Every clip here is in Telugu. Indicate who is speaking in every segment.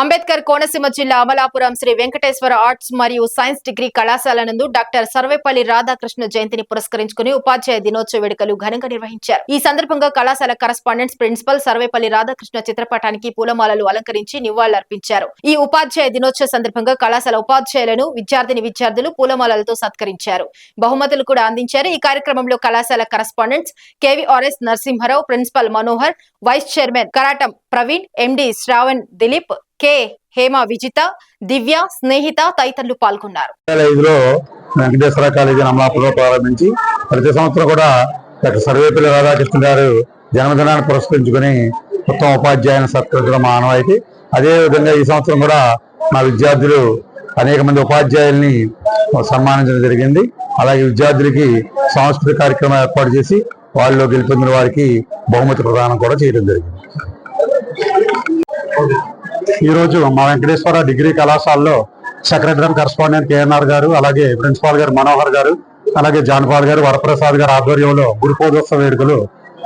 Speaker 1: అంబేద్కర్ కోనసీమ జిల్లా అమలాపురం శ్రీ వెంకటేశ్వర ఆర్ట్స్ మరియు సైన్స్ డిగ్రీ కళాశాల నందు డాక్టర్ సర్వేపల్లి రాధాకృష్ణ జయంతిని పురస్కరించుకుని ఉపాధ్యాయ దినోత్సవ వేడుకలు ఘనంగా నిర్వహించారు. ఈ సందర్భంగా కళాశాల కరస్పాండెంట్స్ ప్రిన్సిపల్ సర్వేపల్లి రాధాకృష్ణ చిత్రపటానికి పూలమాలలు అలంకరించి నివాళులర్పించారు. ఈ ఉపాధ్యాయ దినోత్సవ సందర్భంగా కళాశాల ఉపాధ్యాయులను విద్యార్థిని విద్యార్థులు పూలమాలలతో సత్కరించారు. బహుమతులు కూడా అందించారు. ఈ కార్యక్రమంలో కళాశాల correspondents KVRS Narasimharao principal Manohar vice chairman Karatam Praveen MD Shravan Dileep K. Hema Vijitha Divya Snehitha తదితరులు పాల్గొన్నారు.
Speaker 2: వేల ఐదులో వెంకటేశ్వర కాలేజీ అమలాపురంలో ప్రారంభించి ప్రతి సంవత్సరం కూడా డాక్టర్ సర్వేపల్లి రాధాకృష్ణ గారు జన్మదినాన్ని పురస్కరించుకుని ఉత్తమ ఉపాధ్యాయుని సత్కరించడం మా ఆనవాయితీ. అదేవిధంగా ఈ సంవత్సరం కూడా మా విద్యార్థులు అనేక మంది ఉపాధ్యాయుల్ని సన్మానించడం జరిగింది. అలాగే విద్యార్థులకి సాంస్కృతిక కార్యక్రమం ఏర్పాటు చేసి వాళ్ళు గెలుపొందిన వారికి బహుమతి ప్రదానం కూడా చేయడం జరిగింది. ఈ రోజు మా వెంకటేశ్వర డిగ్రీ కళాశాలలో సెక్రటరీ కరస్పాండెంట్ కేఎన్ఆర్ గారు అలాగే ప్రిన్సిపాల్ గారు మనోహర్ గారు అలాగే జాన్పాల్ గారు వరప్రసాద్ గారు ఆధ్వర్యంలో గురుపోదోత్సవ వేడుకలు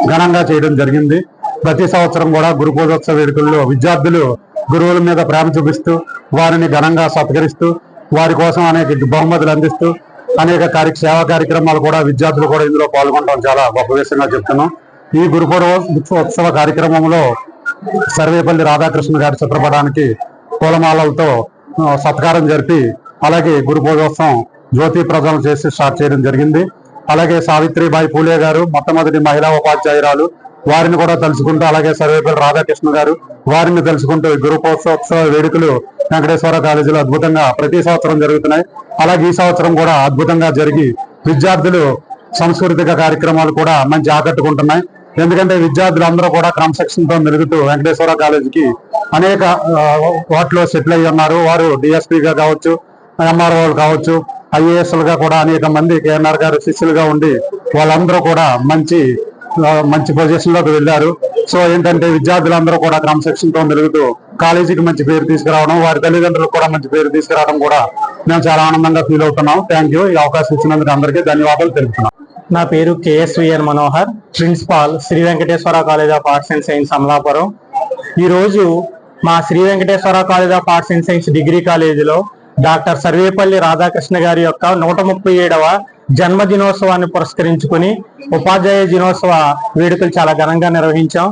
Speaker 2: ఘనంగా చేయడం జరిగింది. ప్రతి సంవత్సరం కూడా గురుపోదోత్సవ వేడుకల్లో విద్యార్థులు గురువుల మీద ప్రేమ చూపిస్తూ వారిని ఘనంగా సత్కరిస్తూ వారి కోసం అనేక బహుమతులు అందిస్తూ అనేక కార్య సేవా కార్యక్రమాలు కూడా విద్యార్థులు కూడా ఇందులో పాల్గొనడం చాలా గొప్ప విషయంగా చెప్తున్నాం. ఈ గురుపూర్వ ఉత్సవ కార్యక్రమంలో సర్వేపల్లి రాధాకృష్ణ గారి చిత్రపటానికి పూలమాలలతో సత్కారం జరిపి అలాగే గురు పూజోత్సవం జ్యోతి ప్రజలు చేసి స్టార్ట్ చేయడం జరిగింది. అలాగే సావిత్రిబాయి పూలే గారు మొట్టమొదటి మహిళా ఉపాధ్యాయురాలు వారిని కూడా తలుచుకుంటూ అలాగే సర్వేపల్లి రాధాకృష్ణ గారు వారిని తెలుసుకుంటూ గురుపోత్సవ గురు పూజోత్సవ వేడుకలు వెంకటేశ్వర కాలేజీలో అద్భుతంగా ప్రతి సంవత్సరం జరుగుతున్నాయి. అలాగే ఈ సంవత్సరం కూడా అద్భుతంగా జరిగి విద్యార్థులు సాంస్కృతిక కార్యక్రమాలు కూడా మంచి ఆకట్టుకుంటున్నాయి. ఎందుకంటే విద్యార్థులందరూ కూడా క్రమశిక్షణతో మెరుగుతూ వెంకటేశ్వర కాలేజీకి అనేక వాటిలో సెటిల్ అయ్యి ఉన్నారు. వారు డిఎస్పీగా కావచ్చు ఎంఆర్ఓలు కావచ్చు ఐఏఎస్ లుగా కూడా అనేక మంది కేఎన్ఆర్ గారు శిష్యులుగా ఉండి వాళ్ళందరూ కూడా మంచి మంచి పొజిషన్లోకి వెళ్ళారు. సో ఏంటంటే విద్యార్థులందరూ కూడా క్రమశిక్షణతో మెరుగుతూ కాలేజీకి మంచి పేరు తీసుకురావడం వారి తల్లిదండ్రులకు కూడా మంచి పేరు తీసుకురావడం కూడా మేము చాలా ఆనందంగా ఫీల్ అవుతున్నాం. Thank you. ఈ అవకాశం ఇచ్చినందుకు అందరికీ ధన్యవాదాలు తెలుపుతున్నాం.
Speaker 3: నా పేరు KSVN Manohar principal Shri Venkateswara college of arts and science Amalapuram. ఈరోజు మా Shri Venkateswara college of arts and science degree కాలేజీలో డాక్టర్ సర్వేపల్లి రాధాకృష్ణ గారి యొక్క నూట ముప్పై ఏడవ జన్మదినోత్సవాన్ని పురస్కరించుకుని ఉపాధ్యాయ దినోత్సవ వేడుకలు చాలా ఘనంగా నిర్వహించాం.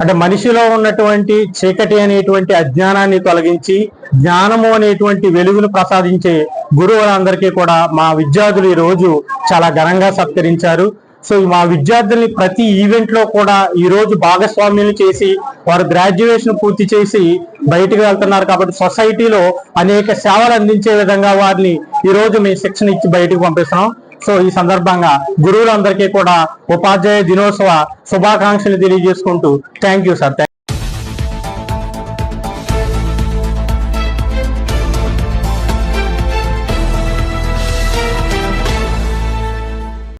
Speaker 3: అంటే మనిషిలో ఉన్నటువంటి చీకటి అనేటువంటి అజ్ఞానాన్ని తొలగించి జ్ఞానము అనేటువంటి వెలుగును ప్రసాదించే గురువులందరికీ కూడా మా విద్యార్థులు ఈ రోజు చాలా ఘనంగా సత్కరించారు. సో మా విద్యార్థుల్ని ప్రతి ఈవెంట్లో కూడా ఈ రోజు భాగస్వామ్యం చేసి వారు గ్రాడ్యుయేషన్ పూర్తి చేసి బయటకు వెళ్తున్నారు కాబట్టి సొసైటీలో అనేక సేవలు అందించే విధంగా వారిని ఈ రోజు మేము శిక్షణ ఇచ్చి బయటకు పంపిస్తున్నాం. సో ఈ సందర్భంగా గురువులందరికీ కూడా ఉపాధ్యాయ దినోత్సవ శుభాకాంక్షలు తెలియజేసుకుంటూ థ్యాంక్ యూ సార్.